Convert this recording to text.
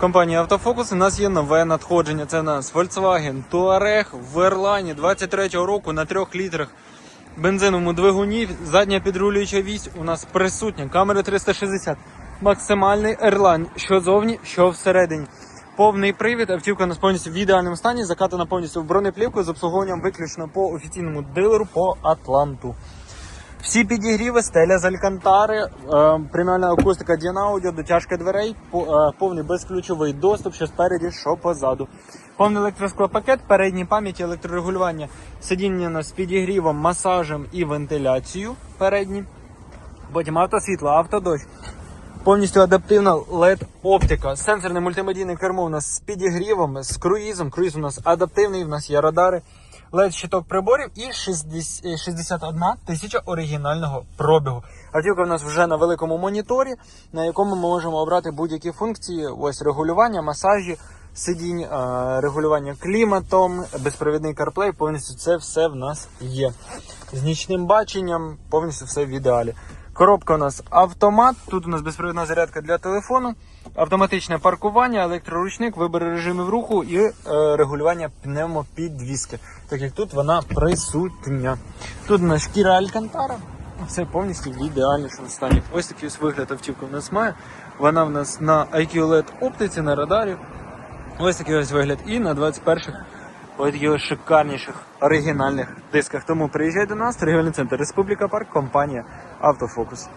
Компанії Автофокус у нас є нове надходження. Це у нас Volkswagen Touareg в Ерлані 23-го року на 3 літрах бензиновому двигуні. Задня підрулююча вісь у нас присутня. Камери 360. Максимальний Ерлан, що зовні, що всередині. Повний привід, автівка у нас повністю в ідеальному стані, закатана повністю в бронеплівку з обслуговуванням виключно по офіційному дилеру по Атланту. Всі підігріви, стеля з алькантари, е, преміальна акустика Дінаудіо, дотяжка дверей, е, повний безключовий доступ, що спереді, що позаду. Повний електросклопакет, передні пам'яті, електрорегулювання, сидіння з підігрівом, масажем і вентиляцією передні. Потім автосвітло, автодощ. Повністю адаптивна LED оптика. Сенсорне мультимедійне кермо у нас з підігрівом, з круїзом. Круїз у нас адаптивний, у нас є радари. LED щиток приборів і 60 е, 61 тисяча оригінального пробігу. Автівка у нас вже на великому моніторі, на якому ми можемо обрати будь-які функції. Ось регулювання, масажі, сидінь, е, регулювання кліматом, безпровідний CarPlay, повністю це все в нас є. З нічним баченням, повністю все в ідеалі. Коробка у нас автомат, тут у нас безпровідна зарядка для телефону, автоматичне паркування, електроручник, вибір режимів руху і е, регулювання пневмопідвіски, так як тут вона присутня. Тут у нас шкіра Алькантара, все повністю в ідеальнішому стані. Ось такий ось вигляд автівка у нас має. Вона в нас на IQ LED оптиці, на радарі. Ось такий ось вигляд. І на 21-х ось його шикарніших оригінальних дисках. Тому приїжджай до нас, торгівельний центр Республіка Парк, компанія Автофокус.